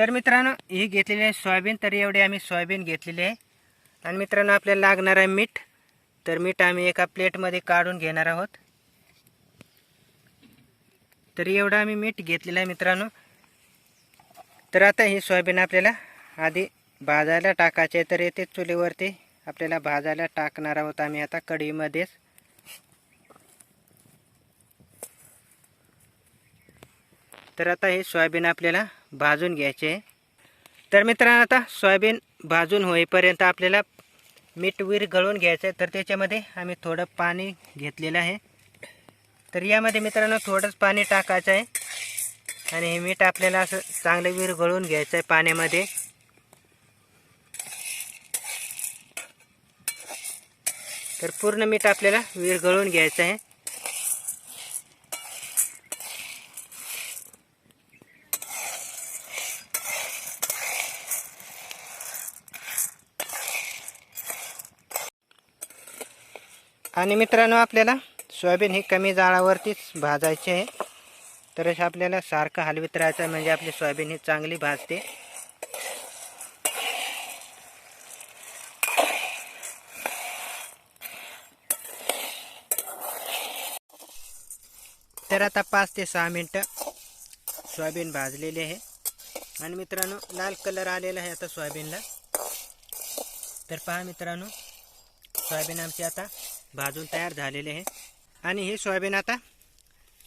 तर मित्रांनो ही घेतलेली आहे सोयाबीन. तर एवढे आम्ही सोयाबीन घेतलेली आहे. आणि मित्रांनो आपल्याला लागणार आहे मीठ. तर मीठ आम्ही एका प्लेटमध्ये काढून घेणार आहोत. तर एवढं आम्ही मीठ घेतलेलं आहे मित्रांनो. तर आता ही सोयाबीन आपल्याला आधी भाजायला टाकायचे आहे. तर येथे चुलीवरती. आपल्याला भाजायला टाकणार आहोत आम्ही आता कढईमध्येच. तर आता हे सोयाबीन आपल्याला भाजून घ्यायचे. तर मित्रांनो आता सोयाबीन भाजून होईपर्यंत आपल्याला मीठ वीर गळून घ्यायचं आहे. तर त्याच्यामध्ये आम्ही थोडं पाणी घेतलेलं आहे. तर यामध्ये मित्रांनो थोडंच पाणी टाकायचं आहे. आणि हे मीठ आपल्याला असं चांगलं वीर गळून घ्यायचं आहे पाण्यामध्ये. तर पूर्ण मीठ आपल्याला वीर गळून घ्यायचं आहे. आणि मित्रांनो आपल्याला सोयाबीन ही कमी जाळावरतीच भाजायची आहे. तरच आपल्याला सारखं हलवीत राहायचं म्हणजे आपली सोयाबीन ही चांगली भाजते. तर आता पाच ते सहा मिनटं सोयाबीन भाजलेली आहे. आणि मित्रांनो लाल कलर आलेला आहे आता सोयाबीनला. तर पहा मित्रांनो सोयाबीन आमची आता भाजून तयार झालेले आहे. आणि हे सोयाबीन आता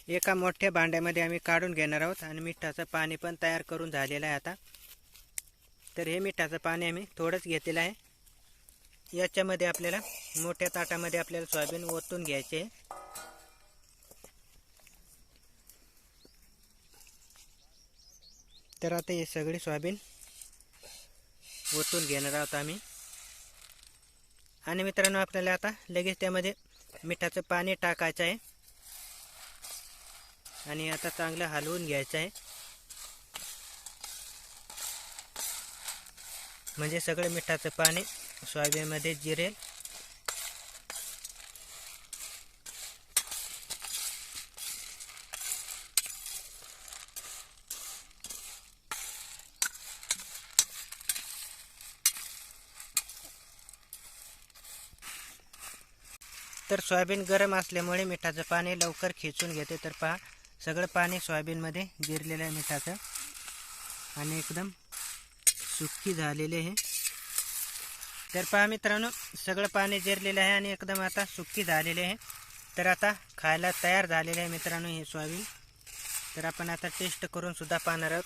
एका मोठ्या भांड्यामध्ये आम्ही काढून घेणार आहोत. आणि मिठाचं पाणी पण तयार करून झालेलं आहे आता. तर हे मिठाचं पाणी आम्ही थोडंच घेतलेलं आहे. याच्यामध्ये आपल्याला मोठ्या ताटामध्ये आपल्याला सोयाबीन ओतून घ्यायचे आहे. तर आता हे सगळे सोयाबीन ओतून घेणार आहोत आम्ही. आणि मित्रांनो आपल्याला आता लगेच त्यामध्ये मिठाचं पाणी टाकायचं आहे. आणि आता चांगलं हलवून घ्यायचं आहे. म्हणजे सगळं मिठाचं पाणी सोयाबीनमध्ये जिरेल. तर सोयाबीन गरम असल्यामुळे मिठाचं पाणी लवकर खेचून घेते. तर पहा सगळं पाणी सोयाबीनमध्ये जिरलेलं आहे मिठाचं. आणि एकदम सुक्की झालेले आहे. तर पहा मित्रांनो सगळं पाणी जिरलेलं आहे आणि एकदम आता सुक्की झालेले आहे. तर आता खायला तयार झालेले आहे मित्रांनो हे सोयाबीन. तर आपण आता टेस्ट करूनसुद्धा पाहणार आहोत.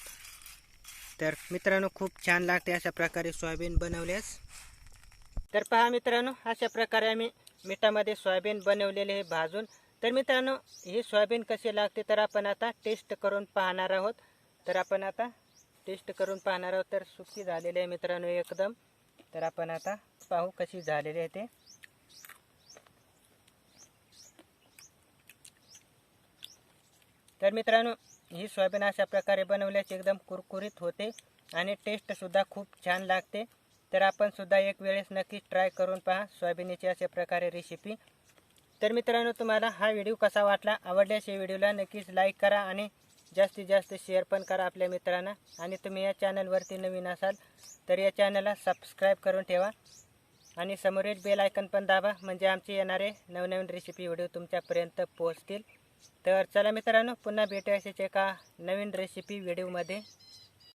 तर मित्रांनो खूप छान लागते अशा प्रकारे सोयाबीन बनवल्यास. तर पहा मित्रांनो अशा प्रकारे आम्ही मिठामध्ये सोयाबीन बनवलेले हे भाजून. तर मित्रांनो ही सोयाबीन कशी लागते तर आपण आता टेस्ट करून पाहणार आहोत. तर आपण आता टेस्ट करून पाहणार आहोत. तर सुकी झालेली आहे मित्रांनो एकदम. तर आपण आता पाहू कशी झालेली आहे ते. तर मित्रांनो ही सोयाबीन अशा प्रकारे बनवल्याची एकदम कुरकुरीत होते आणि टेस्टसुद्धा खूप छान लागते. तर आपण सुद्धा एक वेळेस नक्कीच ट्राय करून पहा. सोयाबीनची अशा प्रकारे रेसिपी तर मित्रांनो तुम्हाला हा व्हिडिओ कसा वाटला? आवडल्यास या व्हिडिओला नक्कीच लाईक करा आणि जास्तीत जास्त शेअर पण करा आपल्या मित्रांना. आणि तुम्ही या चॅनलवरती नवीन असाल तर या चॅनलला सबस्क्राईब करून ठेवा. आणि समोरील बेल आयकन पण दाबा म्हणजे आमचे येणारे नवनवीन रेसिपी व्हिडिओ तुमच्यापर्यंत पोहोचतील. तर चला मित्रांनो पुन्हा भेटू असेच एका नवीन रेसिपी व्हिडिओमध्ये